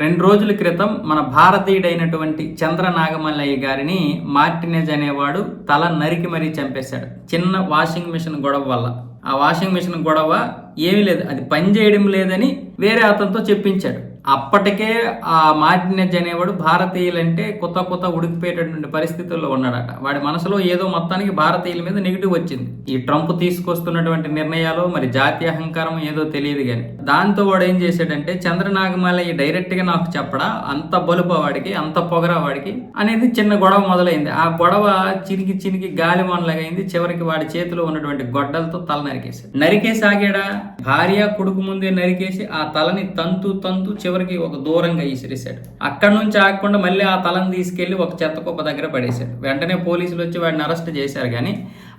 రెండు రోజుల క్రితం మన భారతీయుడైనటువంటి చంద్ర నాగమల్లయ్య గారిని మార్టినేజ్ అనేవాడు తల నరికి మరీ చంపేశాడు. చిన్న వాషింగ్ మిషన్ గొడవ వల్ల. ఆ వాషింగ్ మిషన్ గొడవ ఏమీ లేదు. అది పని చేయడం లేదని వేరే అతనితో చెప్పించాడు. అప్పటికే ఆ మార్టినెజ్ అనేవాడు భారతీయులంటే కొత్త కొత్త ఉడికిపోయేటటువంటి పరిస్థితుల్లో ఉన్నాడట. వాడి మనసులో ఏదో మొత్తానికి భారతీయుల మీద నెగిటివ్ వచ్చింది. ఈ ట్రంప్ తీసుకొస్తున్నటువంటి నిర్ణయాలు మరి జాతీయ అహంకారం ఏదో తెలియదు కానీ దాంతో వాడు ఏం చేశాడంటే చంద్రనాగమాలయ్య డైరెక్ట్గా నాకు చెప్పడా అంత బలుప వాడికి అంత పొగరా వాడికి అనేది చిన్న గొడవ మొదలైంది. ఆ గొడవ చినికి చినికి గాలి అయింది చివరికి వాడి చేతిలో ఉన్నటువంటి గొడ్డలతో తల నరికేశాడు. నరికేసాగాడా? భార్య కొడుకు ముందే నరికేసి ఆ తలని తంతు తంతు చివరికి ఒక దూరంగా విసిరేశాడు అక్కడి నుంచి ఆగకుండా మళ్ళీ ఆ తలను తీసుకెళ్ళి ఒక చెత్త కుప్ప దగ్గర పడేశాడు. వెంటనే పోలీసులు వచ్చి వాడిని అరెస్ట్ చేశారు కానీ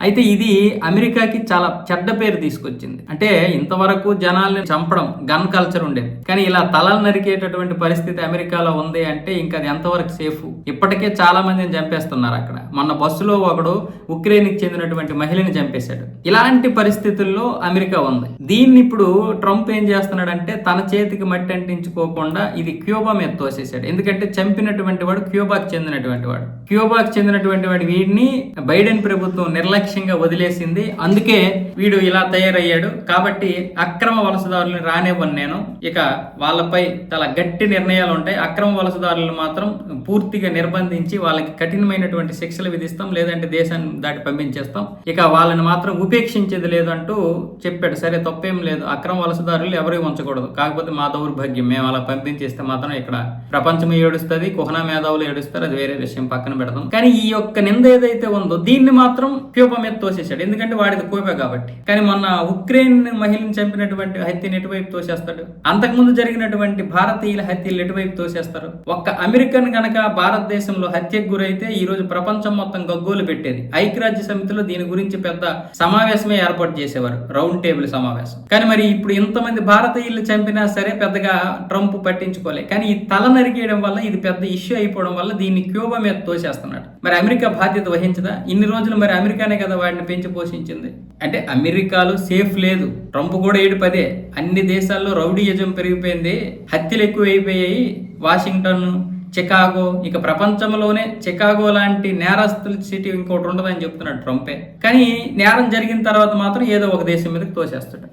అయితే ఇది అమెరికాకి చాలా చెడ్డ పేరు తీసుకొచ్చింది. అంటే ఇంతవరకు జనాల్ని చంపడం గన్ కల్చర్ ఉండేది. కానీ ఇలా తలలు నరికేటటువంటి పరిస్థితి అమెరికాలో ఉంది అంటే ఇంకా అది ఎంతవరకు సేఫ్? ఇప్పటికే చాలా మందిని చంపేస్తున్నారు అక్కడ. మొన్న బస్సులో ఒకడు ఉక్రెయిన్కి చెందినటువంటి మహిళని చంపేశాడు. ఇలాంటి పరిస్థితుల్లో అమెరికా ఉంది. దీన్ని ఇప్పుడు ట్రంప్ ఏం చేస్తున్నాడంటే తన చేతికి మట్టి అంటించుకోకుండా ఇది క్యూబా మీద తోసేశాడు. ఎందుకంటే చంపినటువంటి వాడు క్యూబాకి చెందినటువంటి వాడు. క్యూబాకి చెందినటువంటి వాడు వీడిని బైడెన్ ప్రభుత్వం నిర్లక్ష్యంగా వదిలేసింది. అందుకే వీడు ఇలా తయారయ్యాడు. కాబట్టి అక్రమ వలసదారులను రానివ్వను నేను. ఇక వాళ్ళపై చాలా గట్టి నిర్ణయాలు ఉంటాయి. అక్రమ వలసదారులను మాత్రం పూర్తిగా నిర్బంధించి వాళ్ళకి కఠినమైనటువంటి శిక్ష శిక్షలు విధిస్తాం లేదంటే దేశాన్ని దాటి పంపించేస్తాం. ఇక వాళ్ళని మాత్రం ఉపేక్షించేది లేదంటూ చెప్పాడు. సరే తప్పేం లేదు. అక్రమ వలసదారులు ఎవరి ఉంచకూడదు. కాకపోతే మా దౌర్భాగ్యం. మేము అలా పంపించేస్తే మాత్రం ఇక్కడ ప్రపంచం ఏడుస్తుంది కుహనా మేధావులు ఏడుస్తారు అది వేరే విషయం. పక్కన పెడతాం కానీ ఈ యొక్క నింద ఏదైతే ఉందో దీన్ని మాత్రం క్యూప మీద తోసేశాడు. ఎందుకంటే వాడిది కోపే కాబట్టి. కానీ మొన్న ఉక్రెయిన్ మహిళను చంపినటువంటి హత్యను ఎటువైపు తోసేస్తాడు? అంతకుముందు జరిగినటువంటి భారతీయుల హత్యలు ఎటువైపు తోసేస్తారు? ఒక్క అమెరికన్ గనక భారతదేశంలో హత్యకు గురైతే ఈ రోజు ప్రపంచం మొత్తం గగ్గోలు పెట్టేది. ఐక్యరాజ్య సమితిలో దీని గురించి పెద్ద సమావేశమే ఏర్పాటు చేసేవారు. రౌండ్ టేబుల్ సమావేశం. కానీ మరి ఇప్పుడు ఇంతమంది భారతీయులు చంపినా సరే పెద్దగా ట్రంప్ పట్టించుకోలే. కానీ ఈ తల నరికేయడం వల్ల ఇది పెద్ద ఇష్యూ అయిపోవడం వల్ల దీన్ని క్యూబా మీద తోసేస్తున్నాడు. మరి అమెరికా బాధ్యత వహించదా? ఇన్ని రోజులు మరి అమెరికానే కదా వాడిని పెంచి పోషించింది. అంటే అమెరికాలో సేఫ్ లేదు. ట్రంప్ కూడా ఏడు పదే అన్ని దేశాల్లో రౌడీయజం పెరిగిపోయింది. హత్యలు ఎక్కువైపోయాయి. Washington Chicago. ఇక ప్రపంచంలోనే చికాగో లాంటి నేరస్తుల సిటీ ఇంకోటి ఉండదని చెప్తున్నాడు ట్రంపే. కానీ నేరం జరిగిన తర్వాత మాత్రం ఏదో ఒక దేశం మీదకి తోసేస్తాడు.